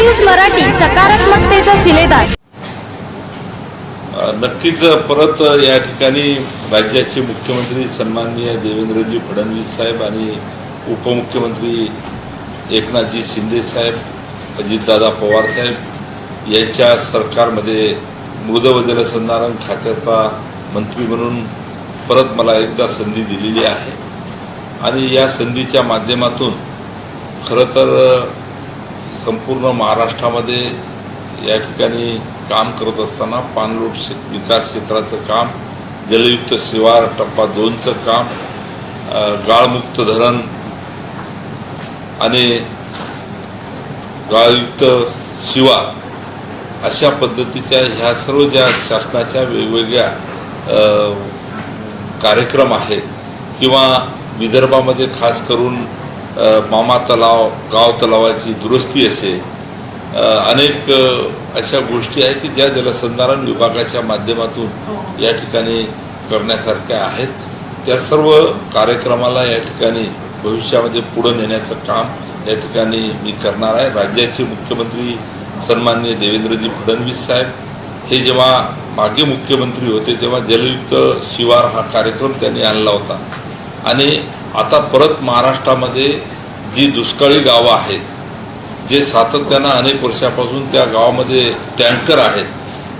News Marathi सकारात्मकतेचा शिलेदार. नक्कीच परत या ठिकाणी राज्याचे मुख्यमंत्री सन्माननीय देवेंद्रजी फडणवीस साहेब आणि उपमुख्यमंत्री एकनाथजी शिंदे साहेब अजितदादा पवार साहेब यांच्या सरकारमध्ये मृद व जलसंधारण खात्याचा मंत्री म्हणून परत मला एकदा संधी दिलेली आहे. आणि या संधीच्या माध्यमातून खरं तर संपूर्ण महाराष्ट्रामध्ये या ठिकाणी काम करत असताना पाणलोट क्षे- विकास क्षेत्राचं काम जलयुक्त शिवार टप्पा दोनचं काम गाळमुक्त धरण आणि गाळयुक्त शिवार अशा पद्धतीच्या ह्या सर्व ज्या शासनाच्या वेगवेगळ्या कार्यक्रम आहेत किंवा विदर्भामध्ये खास करून मामा तलाव गाव तलावाची दुरुस्ती असेल अ, अनेक अशा गोष्टी आहेत की ज्या जलसंधारण विभागाच्या माध्यमातून या ठिकाणी करण्यासारख्या आहेत. त्या सर्व कार्यक्रमाला या ठिकाणी भविष्यामध्ये पुढं नेण्याचं काम या ठिकाणी मी करणार आहे. राज्याचे मुख्यमंत्री सन्माननीय देवेंद्रजी फडणवीस साहेब हे जेव्हा मागे मुख्यमंत्री होते तेव्हा जलयुक्त शिवार हा कार्यक्रम त्यांनी आणला होता. आणि आता परत महाराष्ट्रामध्ये जी दुष्काळी गावं आहेत जे सातत्यानं अनेक वर्षापासून त्या गावामध्ये टँकर आहेत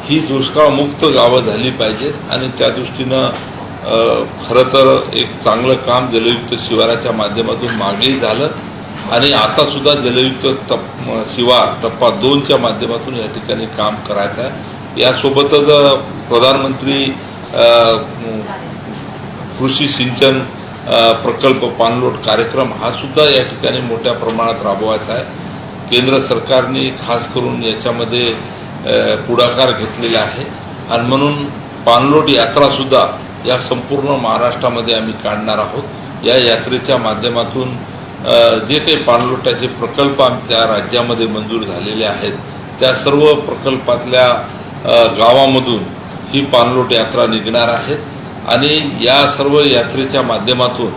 ही दुष्काळमुक्त गावं झाली पाहिजेत आणि त्या दृष्टीनं खरं तर एक चांगलं काम जलयुक्त शिवाराच्या माध्यमातून मागेही झालं आणि आता सुद्धा जलयुक्त टप शिवार टप्पा दोनच्या माध्यमातून या ठिकाणी काम करायचं आहे. यासोबतच प्रधानमंत्री कृषी सिंचन प्रकल्प पाणलोट कार्यक्रम हा सुद्धा या ठिकाणी मोठ्या प्रमाणात राबवायचा आहे. केंद्र सरकारने खास करून याच्यामध्ये पुढाकार घेतलेला आहे. आणि म्हणून पाणलोट यात्रासुद्धा या संपूर्ण महाराष्ट्रामध्ये आम्ही काढणार आहोत. या यात्रेच्या माध्यमातून जे काही पाणलोटाचे प्रकल्प आमच्या राज्यामध्ये मंजूर झालेले आहेत त्या सर्व प्रकल्पातल्या गावामधून ही पाणलोट यात्रा निघणार आहेत. आणि या सर्व यात्रेच्या माध्यमातून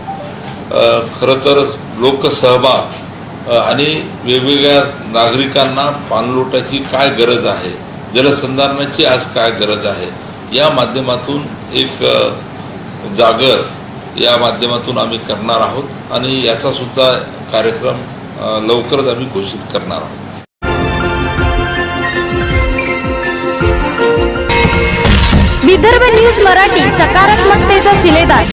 खरं तर लोकसहभाग आणि वेगवेगळ्या नागरिकांना पाणलोटाची काय गरज आहे जलसंधारणाची आज काय गरज आहे या माध्यमातून एक जागर या माध्यमातून आम्ही करणार आहोत आणि याचा सुद्धा कार्यक्रम लवकरच आम्ही घोषित करणार आहोत. न्यूज मराठी सकारात्मकतेचा शिलेदार.